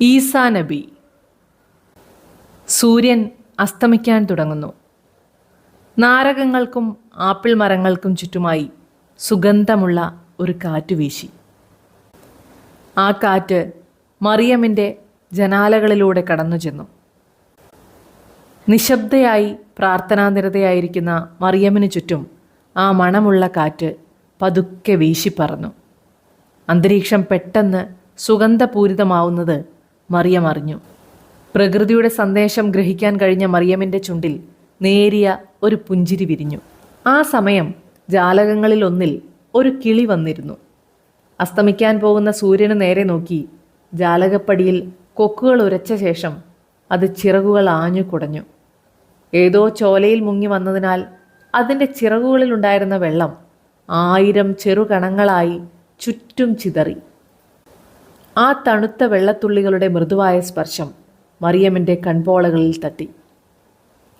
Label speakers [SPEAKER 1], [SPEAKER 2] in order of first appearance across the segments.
[SPEAKER 1] ഈസാ നബി. സൂര്യൻ അസ്തമിക്കാൻ തുടങ്ങുന്നു. നാരകങ്ങൾക്കും ആപ്പിൾ മരങ്ങൾക്കും ചുറ്റുമായി സുഗന്ധമുള്ള ഒരു കാറ്റ് വീശി. ആ കാറ്റ് മറിയമിന്റെ ജനാലകളിലൂടെ കടന്നു ചെന്നു. നിശബ്ദയായി പ്രാർത്ഥനാനിരതയായിരിക്കുന്ന മറിയമിന് ചുറ്റും ആ മണമുള്ള കാറ്റ് പതുക്കെ വീശിപ്പറന്നു അന്തരീക്ഷം പെട്ടെന്ന് സുഗന്ധപൂരിതമാവുന്നത് മറിയം അറിഞ്ഞു. പ്രകൃതിയുടെ സന്ദേശം ഗ്രഹിക്കാൻ കഴിഞ്ഞ മറിയമിന്റെ ചുണ്ടിൽ നേരിയ ഒരു പുഞ്ചിരി വിരിഞ്ഞു. ആ സമയം ജാലകങ്ങളിൽ ഒന്നിൽ ഒരു കിളി വന്നിരുന്നു. അസ്തമിക്കാൻ പോകുന്ന സൂര്യന് നേരെ നോക്കി ജാലകപ്പടിയിൽ കൊക്കുകൾ ഉരച്ച ശേഷം അത് ചിറകുകൾ ആഞ്ഞു കുടഞ്ഞു. ഏതോ ചോലയിൽ മുങ്ങി വന്നതിനാൽ അതിന്റെ ചിറകുകളിലുണ്ടായിരുന്ന വെള്ളം ആയിരം ചെറുകണങ്ങളായി ചുറ്റും ചിതറി. ആ തണുത്ത വെള്ളത്തുള്ളികളുടെ മൃദുവായ സ്പർശം മറിയമ്മിന്റെ കൺപോളകളിൽ തട്ടി.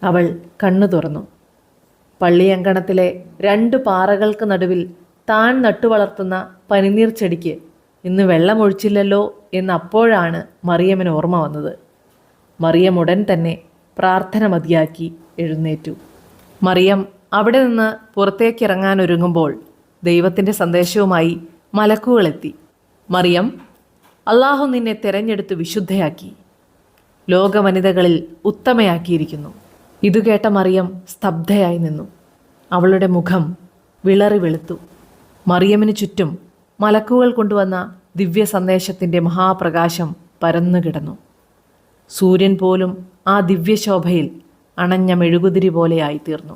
[SPEAKER 1] അവൾ കണ്ണു തുറന്നു. പള്ളിയങ്കണത്തിലെ രണ്ട് പാറകൾക്ക് നടുവിൽ താൻ നട്ടുവളർത്തുന്ന പനിനീർ ചെടിക്ക് ഇന്ന് വെള്ളമൊഴിച്ചില്ലല്ലോ എന്ന് അപ്പോഴാണ് മറിയമ്മിന് ഓർമ്മ വന്നത്. മറിയം ഉടൻ തന്നെ പ്രാർത്ഥന മതിയാക്കി എഴുന്നേറ്റു. മറിയം അവിടെ നിന്ന് പുറത്തേക്കിറങ്ങാൻ ഒരുങ്ങുമ്പോൾ ദൈവത്തിന്റെ സന്ദേശവുമായി മലക്കുകളെത്തി. മറിയം അള്ളാഹു നിന്നെ തെരഞ്ഞെടുത്ത് വിശുദ്ധയാക്കി. ലോക വനിതകളിൽ ഉത്തമയാക്കിയിരിക്കുന്നു. ഇതു കേട്ട മറിയം സ്തബ്ധയായി നിന്നു. അവളുടെ മുഖം വിളറി വെളുത്തു. മറിയമിന് ചുറ്റും മലക്കുകൾ കൊണ്ടുവന്ന ദിവ്യ സന്ദേശത്തിന്റെ മഹാപ്രകാശം പരന്നുകിടന്നു സൂര്യൻ പോലും ആ ദിവ്യശോഭയിൽ അണഞ്ഞ മെഴുകുതിരി പോലെയായി തീർന്നു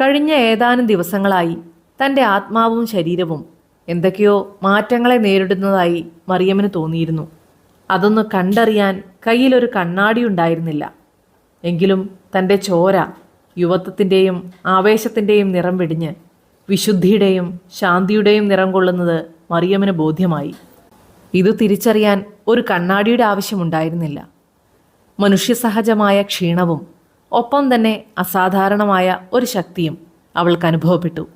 [SPEAKER 1] കഴിഞ്ഞ ഏതാനും ദിവസങ്ങളായി തന്റെ ആത്മാവും ശരീരവും എന്തൊക്കെയോ മാറ്റങ്ങളെ നേരിടുന്നതായി മറിയമ്മിന് തോന്നിയിരുന്നു. അതൊന്ന് കണ്ടറിയാൻ കയ്യിലൊരു കണ്ണാടി ഉണ്ടായിരുന്നില്ല. എങ്കിലും തന്റെ ചോര യുവത്വത്തിന്റെയും ആവേശത്തിന്റെയും നിറം വെടിഞ്ഞ് വിശുദ്ധിയുടെയും ശാന്തിയുടെയും നിറം കൊള്ളുന്നത് മറിയമ്മിന് ബോധ്യമായി. ഇത് തിരിച്ചറിയാൻ ഒരു കണ്ണാടിയുടെ ആവശ്യമുണ്ടായിരുന്നില്ല. മനുഷ്യസഹജമായ ക്ഷീണവും ഒപ്പം തന്നെ അസാധാരണമായ ഒരു ശക്തിയും അവൾക്ക് അനുഭവപ്പെട്ടു.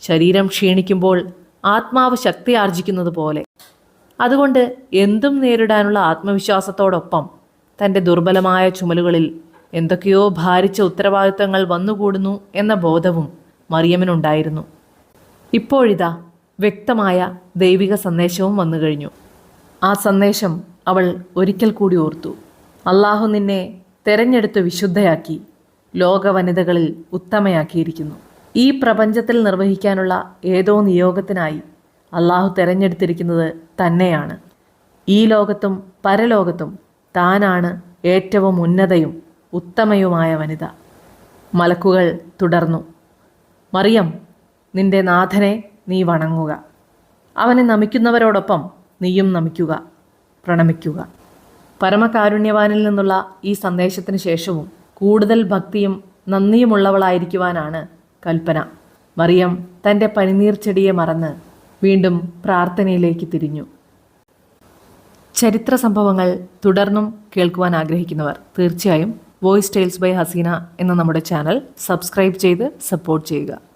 [SPEAKER 1] ശരീരം ക്ഷീണിക്കുമ്പോൾ ആത്മാവ് ശക്തി ആർജിക്കുന്നത് പോലെ. അതുകൊണ്ട് എന്തും നേരിടാനുള്ള ആത്മവിശ്വാസത്തോടൊപ്പം തന്റെ ദുർബലമായ ചുമലുകളിൽ എന്തൊക്കെയോ ഭാരിച്ച ഉത്തരവാദിത്തങ്ങൾ വന്നുകൂടുന്നു എന്ന ബോധവും മറിയമ്മനുണ്ടായിരുന്നു. ഇപ്പോഴിതാ വ്യക്തമായ ദൈവിക സന്ദേശവും വന്നു കഴിഞ്ഞു. ആ സന്ദേശം അവൾ ഒരിക്കൽ കൂടി ഓർത്തു. അള്ളാഹു നിന്നെ തെരഞ്ഞെടുത്ത് വിശുദ്ധയാക്കി ലോക വനിതകളിൽ ഉത്തമയാക്കിയിരിക്കുന്നു. ഈ പ്രപഞ്ചത്തിൽ നിർവഹിക്കാനുള്ള ഏതോ നിയോഗത്തിനായി അള്ളാഹു തെരഞ്ഞെടുത്തിരിക്കുന്നത് തന്നെയാണ്. ഈ ലോകത്തും പരലോകത്തും താനാണ് ഏറ്റവും ഉന്നതയും ഉത്തമയുമായ വനിത. മലക്കുകൾ തുടർന്നു. മറിയം നിന്റെ നാഥനെ നീ വണങ്ങുക. അവനെ നമിക്കുന്നവരോടൊപ്പം നീയും നമിക്കുക പ്രണമിക്കുക. പരമകാരുണ്യവാനിൽ നിന്നുള്ള ഈ സന്ദേശത്തിന് ശേഷവും കൂടുതൽ ഭക്തിയും നന്ദിയുമുള്ളവളായിരിക്കുവാനാണ് കൽപ്പന. മറിയം തന്റെ പനിനീർ ചെടിയെ മറന്ന് വീണ്ടും പ്രാർത്ഥനയിലേക്ക് തിരിഞ്ഞു. ചരിത്ര സംഭവങ്ങൾ തുടർന്നും കേൾക്കുവാൻ ആഗ്രഹിക്കുന്നവർ തീർച്ചയായും വോയിസ് ടെയിൽസ് ബൈ ഹസീന എന്ന നമ്മുടെ ചാനൽ സബ്സ്ക്രൈബ് ചെയ്ത് സപ്പോർട്ട് ചെയ്യുക.